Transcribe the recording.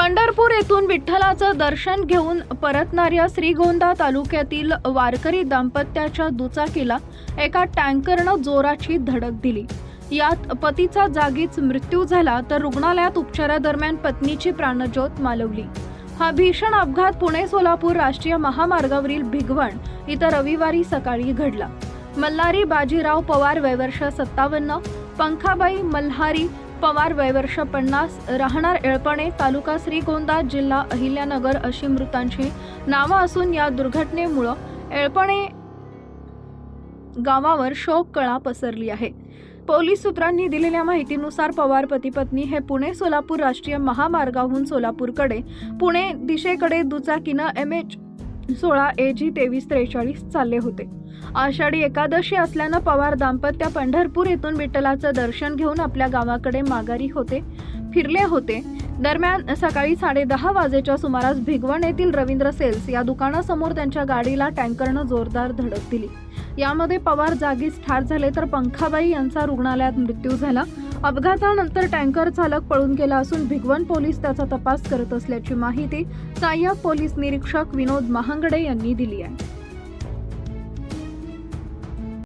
पंढरपूर येथून विठ्ठलाचं दर्शन घेऊन परतणाऱ्या श्रीगोंदा तालुक्यातील वारकरी दाम्पत्याच्या दुचाकीला एका टँकरनं जोराची धडक दिली. यात पतीचा जागीच मृत्यू झाला तर रुग्णालयात उपचारादरम्यान पत्नीची प्राणज्योत मालवली. हा भीषण अपघात पुणे सोलापूर राष्ट्रीय महामार्गावरील भिगवण इथं रविवारी सकाळी घडला. मल्हारी बाजीराव पवार वयवर्ष सत्तावन्न पंखाबाई मल्हारी पवार वयवर्ष पन्नास राहणार एळपणे तालुका श्रीगोंदा जिल्हा अहिल्यानगर अशी मृतांची नावं असून या दुर्घटनेमुळं एळपणे गावावर शोक कळा पसरली आहे. पोलीस सूत्रांनी दिलेल्या माहितीनुसार पवार पतीपत्नी हे पुणे सोलापूर राष्ट्रीय महामार्गाहून सोलापूरकडे पुणे दिशेकडे दुचाकीनं एम एच सोळा ए जी तेवीस त्रेचाळीस चालले होते. आषाढी एकादशी असल्यानं पवार दाम्पत्य पंढरपूर येथून विठ्ठलाचं दर्शन घेऊन आपल्या गावाकडे माघारी होते फिरले होते. दरम्यान सकाळी साडेदहा वाजेच्या सुमारास भिगवण येथील रवींद्र सेल्स या दुकानासमोर त्यांच्या गाडीला टँकरनं जोरदार धडक दिली. यामध्ये पवार जागीच ठार झाले तर पंखाबाई यांचा रुग्णालयात मृत्यू झाला. अपघातानंतर टँकर चालक पळून गेला असून भिगवण पोलीस त्याचा तपास करत असल्याची माहिती सहाय्यक पोलीस निरीक्षक विनोद महांगडे यांनी दिली आहे.